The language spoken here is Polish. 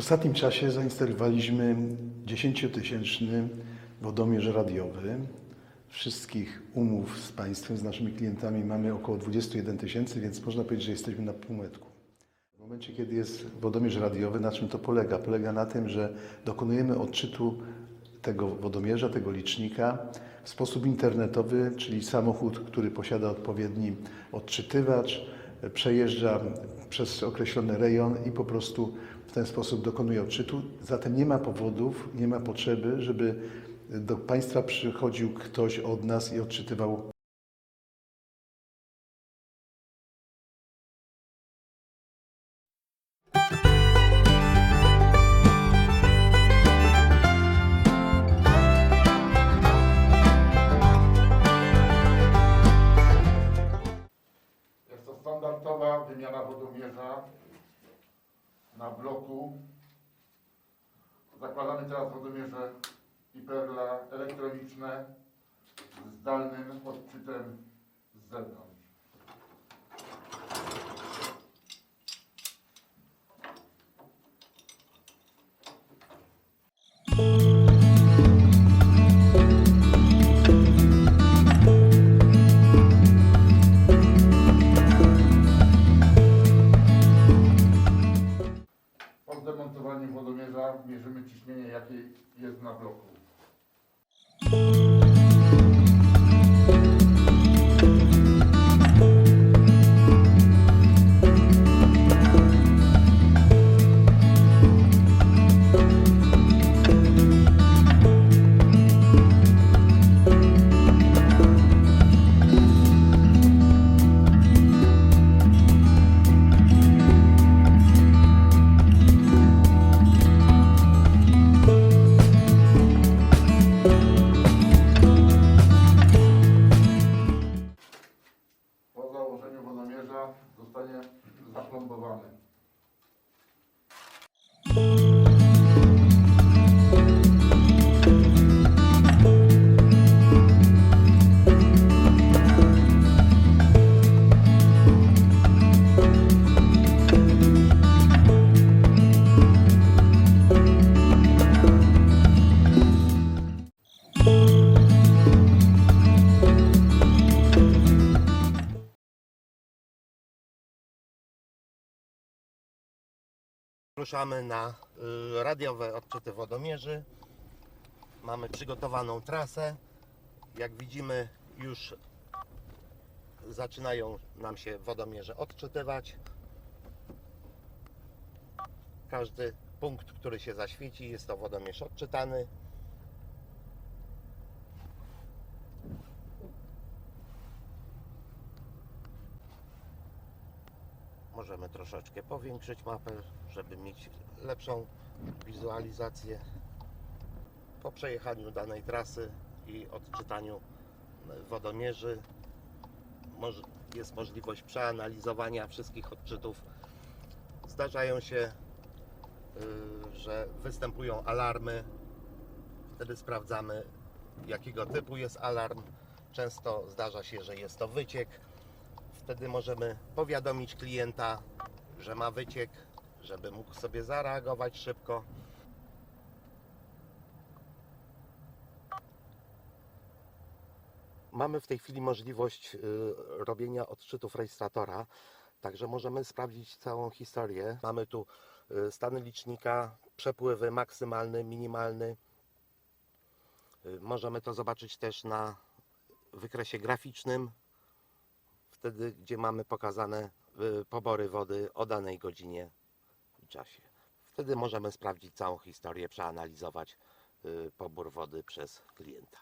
ostatnim czasie zainstalowaliśmy 10-tysięczny wodomierz radiowy. Wszystkich umów z Państwem, z naszymi klientami mamy około 21 tysięcy, więc można powiedzieć, że jesteśmy na półmetku. W momencie, kiedy jest wodomierz radiowy, na czym to polega? Polega na tym, że dokonujemy odczytu tego wodomierza, tego licznika w sposób internetowy, czyli samochód, który posiada odpowiedni odczytywacz, przejeżdża przez określony rejon i po prostu w ten sposób dokonuje odczytu. Zatem nie ma powodów, nie ma potrzeby, żeby do Państwa przychodził ktoś od nas i odczytywał wodomierza na bloku. Zakładamy teraz wodomierze Iperla elektroniczne z zdalnym odczytem z zewnątrz. Ciśnienie jakie jest na bloku. Zostanie zaplombowany. Ruszamy na y, radiowe odczyty wodomierzy. Mamy przygotowaną trasę. Jak widzimy, już zaczynają nam się wodomierze odczytywać. Każdy punkt, który się zaświeci, jest to wodomierz odczytany. Możemy troszeczkę powiększyć mapę, żeby mieć lepszą wizualizację. Po przejechaniu danej trasy i odczytaniu wodomierzy jest możliwość przeanalizowania wszystkich odczytów. Zdarzają się, y, że występują alarmy. Wtedy sprawdzamy, jakiego typu jest alarm. Często zdarza się, że jest to wyciek. Wtedy możemy powiadomić klienta, że ma wyciek, żeby mógł sobie zareagować szybko. Mamy w tej chwili możliwość y, robienia odczytów rejestratora, także możemy sprawdzić całą historię. Mamy tu y, stany licznika, przepływy maksymalny, minimalny. Y, Możemy to zobaczyć też na wykresie graficznym, wtedy gdzie mamy pokazane y, pobory wody o danej godzinie i czasie. Wtedy możemy sprawdzić całą historię, przeanalizować y, pobór wody przez klienta.